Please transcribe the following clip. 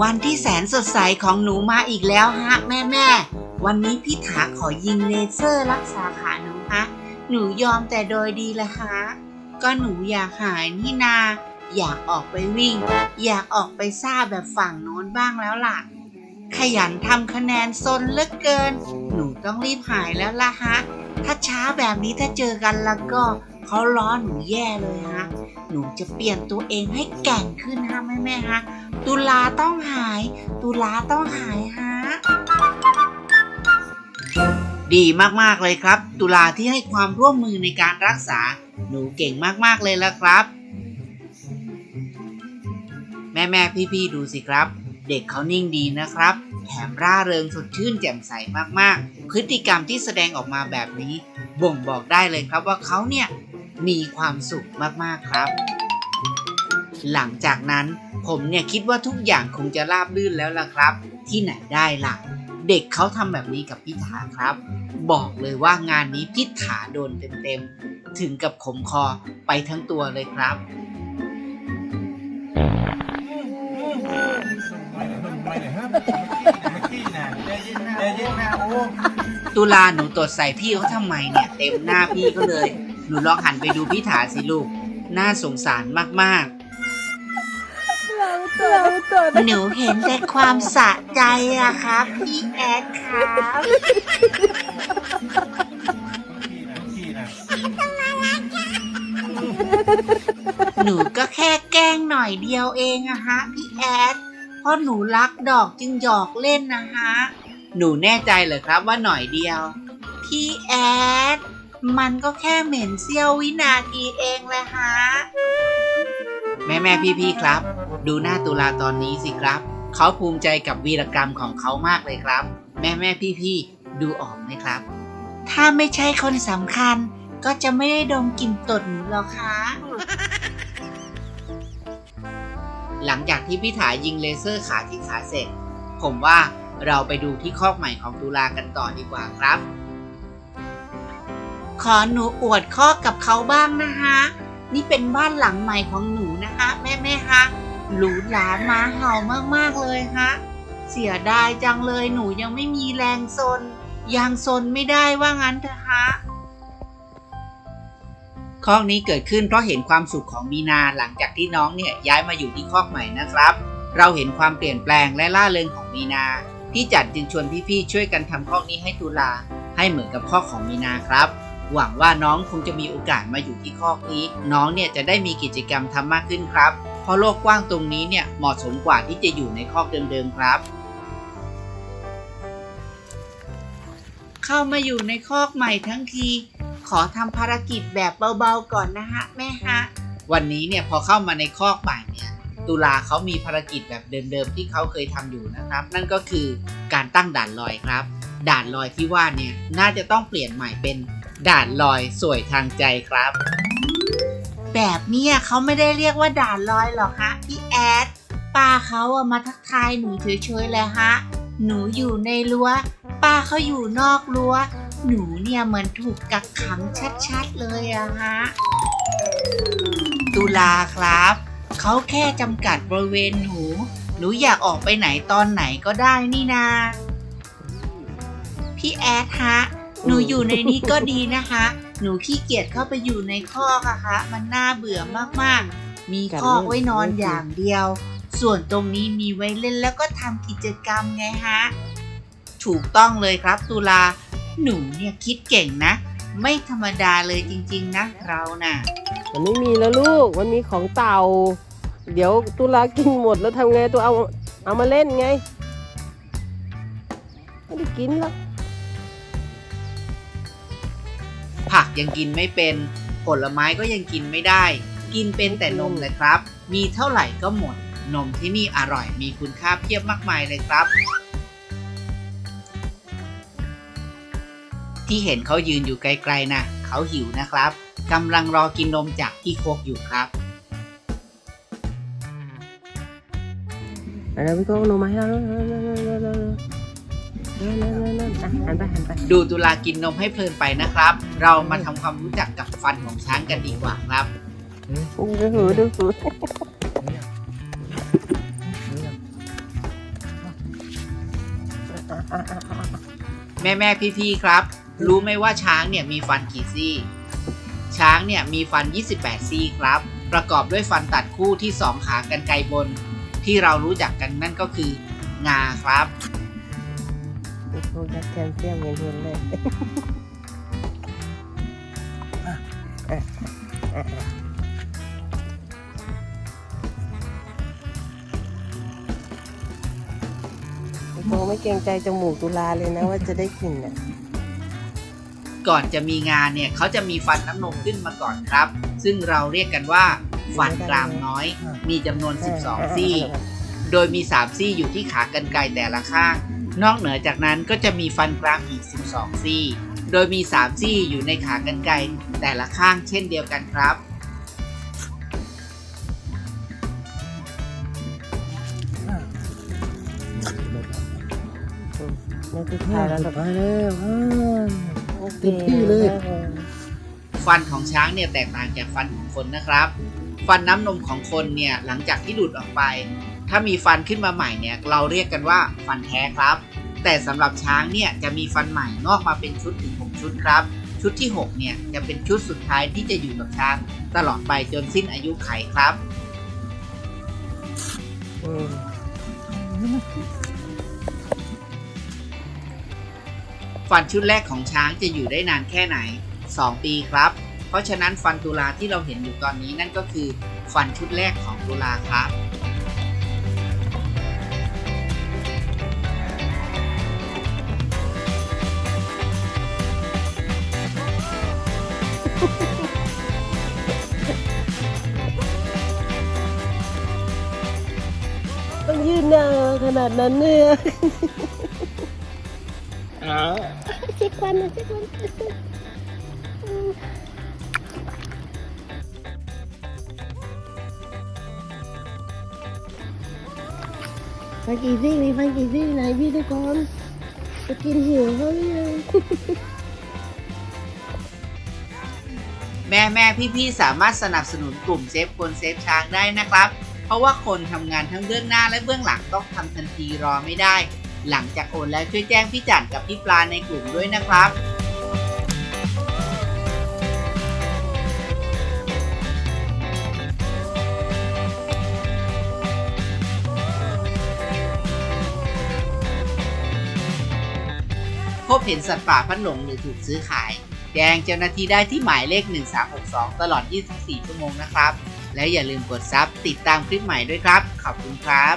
วันที่แสนสดใสของหนูมาอีกแล้วฮะแม่แม่วันนี้พี่ถาขอยิงเลเซอร์รักษาขาหนูฮะหนูยอมแต่โดยดีละฮะก็หนูอยากหายนี่นา อยากออกไปวิ่ง อยากออกไปซ่าแบบฝั่งโน้นบ้างแล้วล่ะ ขยันทำคะแนนซนเหลือเกิน หนูต้องรีบหายแล้วล่ะฮะ ถ้าช้าแบบนี้ถ้าเจอกันแล้วก็เขาล้อหนูแย่เลยฮะ หนูจะเปลี่ยนตัวเองให้แก่งขึ้นฮะแม่แม่ฮะ ตุลาต้องหาย ตุลาต้องหายฮะ ดีมากๆเลยครับ ตุลาที่ให้ความร่วมมือในการรักษา หนูเก่งมากๆเลยละครับ แม่แม่พี่พี่ๆดูสิครับ เด็กเขานิ่งดีนะครับ แถมร่าเริงสดชื่นแจ่มใสมากๆ พฤติกรรมที่แสดงออกมาแบบนี้ บ่งบอกได้เลยครับว่าเขาเนี่ยมีความสุขมากๆครับ หลังจากนั้นผมเนี่ยคิดว่าทุกอย่างคงจะราบรื่นแล้วล่ะครับ ที่ไหนได้ล่ะ เด็กเขาทำแบบนี้กับพิธาครับ บอกเลยว่างานนี้พิธาโดนเต็มๆ ถึงกับขมคอไปทั้งตัวเลยครับตุลาหนูตดใส่พี่เขาทำไมเนี่ย เต็มหน้าพี่ก็เลย หนูลองหันไปดูพี่ถาสิลูก น่าสงสารมากๆ หนูเห็นแต่ความสะใจอะครับพี่แอดครับหนูก็แค่แกล้งหน่อยเดียวเองอะฮะพี่แอดเพราะหนูรักดอกจึงหยอกเล่นนะฮะหนูแน่ใจเหรอครับว่าหน่อยเดียว พี่แอด มันก็แค่เหม็นเสี้ยววินาทีเองแหละฮะ แม่แม่พี่พี่ครับ ดูหน้าตุลาตอนนี้สิครับ เขาภูมิใจกับวีรกรรมของเขามากเลยครับ แม่แม่พี่พี่ดูออกไหมครับ ถ้าไม่ใช่คนสำคัญ ก็จะไม่ได้ดมกลิ่นตดหนูหรอกคะหลังจากที่พี่ถายิงเลเซอร์ขาที่ขาเสร็จ ผมว่าเราไปดูที่คอกใหม่ของตุลากันต่อดีกว่าครับ ขอหนูอวดคอกกับเขาบ้างนะคะนี่เป็นบ้านหลังใหม่ของหนูนะคะ แม่แม่ๆฮะ หรูหรามาเห่ามากๆเลยฮะเสียดายจังเลยหนูยังไม่มีแรงซนยังซนไม่ได้ว่างั้นเถอะฮะคอกนี้เกิดขึ้นเพราะเห็นความสุขของมีนาหลังจากที่น้องเนี่ยย้ายมาอยู่ที่คอกใหม่นะครับ เราเห็นความเปลี่ยนแปลงและล่าเริงของมีนาพี่จัดจึงชวนพี่ๆช่วยกันทำคอกนี้ให้ตุลา ให้เหมือนกับคอกของมีนาครับ หวังว่าน้องคงจะมีโอกาสมาอยู่ที่คอกนี้ น้องเนี่ยจะได้มีกิจกรรมทำมากขึ้นครับ เพราะโลกกว้างตรงนี้เนี่ยเหมาะสมกว่าที่จะอยู่ในคอกเดิมๆครับ เข้ามาอยู่ในคอกใหม่ทั้งที ขอทำภารกิจแบบเบาๆก่อนนะฮะแม่ฮะ วันนี้เนี่ยพอเข้ามาในคอกใหม่เนี่ยตุลาเขามีภารกิจแบบเดิมๆที่เขาเคยทำอยู่นะครับ นั่นก็คือการตั้งด่านลอยครับ ด่านลอยที่ว่าเนี่ยน่าจะต้องเปลี่ยนใหม่เป็นด่านลอยสวยทางใจครับ แบบเนี้ยเขาไม่ได้เรียกว่าด่านลอยหรอกฮะพี่แอดป้าเขาอะมาทักทายหนูเฉยๆเลยฮะ หนูอยู่ในรั้ว ป้าเขาอยู่นอกรั้ว หนูเนี่ยเหมือนถูกกักขังชัดๆเลยอะฮะ ตุลาครับ เขาแค่จำกัดบริเวณหนู หนูอยากออกไปไหนตอนไหนก็ได้นี่นา พี่แอดฮะ หนูอยู่ในนี้ก็ดีนะคะ หนูขี้เกียจเข้าไปอยู่ในคอกอะคะมันน่าเบื่อมากๆ มีคอกไว้นอนอย่างเดียว ส่วนตรงนี้มีไว้เล่นแล้วก็ทำกิจกรรมไงฮะ ถูกต้องเลยครับตุลา หนูเนี่ยคิดเก่งนะ ไม่ธรรมดาเลยจริง ๆ นะเราน่ะ มันไม่มีแล้วลูก มันมีของเต่า เดี๋ยวตุลากินหมดแล้วทำไงตัวเอาเอามาเล่นไง ไม่ได้กินหรอ ยังกินไม่เป็น ผลไม้ก็ยังกินไม่ได้ กินเป็นแต่นมเลยครับ มีเท่าไหร่ก็หมด นมที่นี่อร่อยมีคุณค่าเพียบมากมายเลยครับ ที่เห็นเขายืนอยู่ไกลๆนะเขาหิวนะครับกำลังรอกินนมจากพี่โคกอยู่ครับอะไรพี่โก้เอานมมาให้เรา ดูตุลากินนมให้เพลินไปนะครับ เรามาทำความรู้จักกับฟันของช้างกันดีกว่าครับ ปุ้ดูหูดูหูอะแม่แม่พี่พี่ครับ รู้ไหมว่าช้างเนี่ยมีฟันกี่ซี่ ช้างเนี่ยมีฟัน 28 ซี่ครับ ประกอบด้วยฟันตัดคู่ที่สองขากันไกลบน ที่เรารู้จักกันนั่นก็คืองาครับ โอ้โหยัดแคลเซียมเห็นๆเลยอะอะอะโอ้โหไม่เกรงใจจมูกตุลาเลยนะว่าจะได้กลิ่นอะก่อนจะมีงานเนี่ยเขาจะมีฟันน้ำนมขึ้นมาก่อนครับ ซึ่งเราเรียกกันว่าฟันกรามน้อย มีจำนวน 12 ซี่ โดยมี 3 ซี่อยู่ที่ขากรรไกรแต่ละข้าง นอกเหนือจากนั้นก็จะมีฟันกรามอีก 12 ซี่ โดยมี 3 ซี่อยู่ในขากรรไกรแต่ละข้างเช่นเดียวกันครับ ในสุดท้ายแล้วเราไปแล้วอ่าโอคเต็มที่เลย ฟันของช้างเนี่ยแตกต่างจากฟันของคนนะครับ ฟันน้ำนมของคนเนี่ยหลังจากที่หลุดออกไป ถ้ามีฟันขึ้นมาใหม่เนี่ยเราเรียกกันว่าฟันแท้ครับ แต่สำหรับช้างเนี่ยจะมีฟันใหม่งอกมาเป็นชุดถึง6ชุดครับ ชุดที่6เนี่ยจะเป็นชุดสุดท้ายที่จะอยู่กับช้าง ตลอดไปจนสิ้นอายุไขครับฟันชุดแรกของช้างจะอยู่ได้นานแค่ไหน 2 ปีครับ เพราะฉะนั้นฟันตุลาที่เราเห็นอยู่ตอนนี้นั่นก็คือ ฟันชุดแรกของตุลาครับ นหน้าขนาดนั้นเนี่ยเช็ควันนะเช็ควันฟันกี่ซี่มีฟันกี่ซี่ไหนพี่ทุกคนจะกินหิวเขาหรือยังแม่แม่พี่พี่ๆสามารถสนับสนุนกลุ่มเซฟคนเซฟช้างได้นะครับเพ ราะว่าคนทำงานทั้งเบื้องหน้าและเบื้องหลังต้องทำทันทีรอไม่ได้ หลังจากโอนแล้วช่วยแจ้งพี่จันกับพี่ปลาในกลุ่มด้วยนะครับพบเห็นสัตว์ป่าพัดหลงหรือถูกซื้อขาย แจ้งเจ้าหน้าที่ได้ที่หมายเลข 1362 ตลอด 24 ชั่วโมงนะครับ และอย่าลืมกดซับติดตามคลิปใหม่ด้วยครับ ขอบคุณครับ